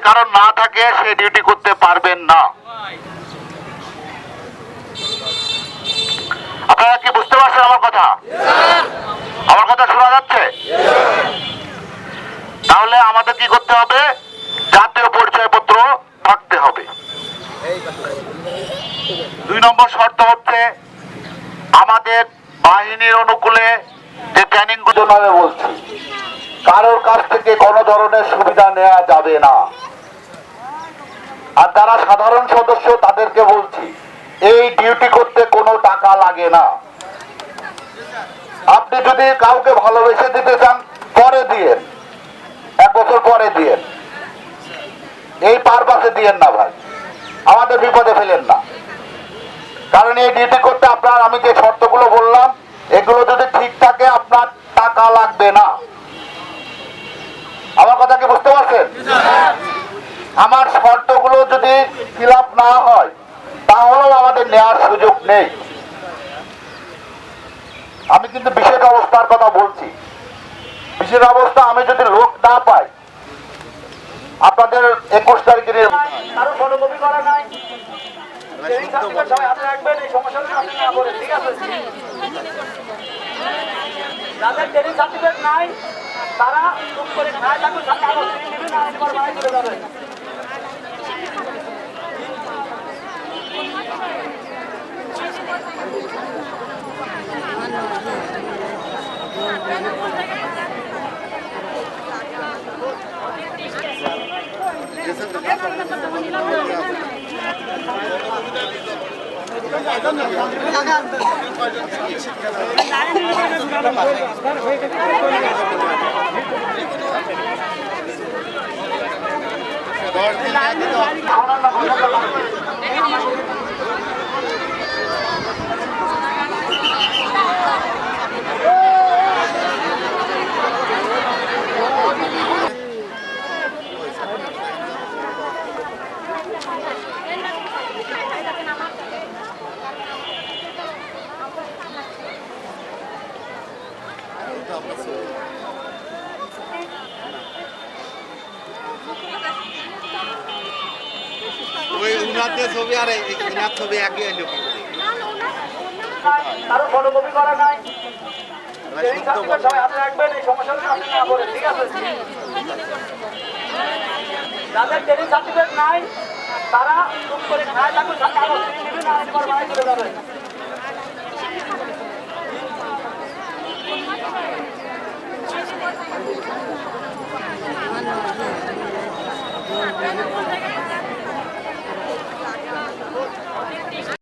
যদি কারণ না থাকে, সে ডিউটি করতে পারবেন না। আপনারা কি বুঝতে পারছেন আমার কথা? আমার কথা শোনা যাচ্ছে? তাহলে আমাদের কি করতে হবে? জাতীয় পরিচয়পত্র থাকতে হবে। দুই নম্বর শর্ত হচ্ছে, আমাদের বাহিনীর অনুকূলে যে ট্রেনিংগুলো বলছি কারোর কাছ থেকে কোনো ধরনের সুবিধা নেওয়া যাবে না। আর যারা সাধারণ সদস্য তাদেরকে বলছি, এই ডিউটি করতে কোনো টাকা লাগে না। আপনি যদি কাউকে ভালোবেসে দিতে চান, পরে দিয়েন। এক বছর পরে দিয়েন। এই পারপাসে দিয়েন না ভাই। আমাদের বিপদে ফেলেন না। কারণ এই ডিউটি করতে আপনার, আমি যে শর্তগুলো বললাম, এগুলো যদি ঠিক থাকে আপনার টাকা লাগবে না আমার কথা কি বুঝতে পারছেন আমার শর্তগুলো যদি ফিল না হয়, তাহলেও আমাদের নেওয়ার সুযোগ নেই। আমি কিন্তু বিশেষ অবস্থার কথা বলছি। বিশেষ অবস্থা আমি যদি লোক না পাই, আপনাদের একুশ তারিখের তারা করে দশ দিন ওই উনার যে ছবি আর এই উনার ছবি একই কি? কারও ফটোকপি করা নাই। ট্রেনিং সার্টিফিকেট সবাই হাতে রাখবেন এই সমস্যাটা আপনি না করেন ঠিক আছে? যাদের ট্রেনিং সার্টিফিকেট নাই তারা চুপ করে খায় থাকুন কাগজ নেবেন আর একবার বাড়াই চলে যাবেন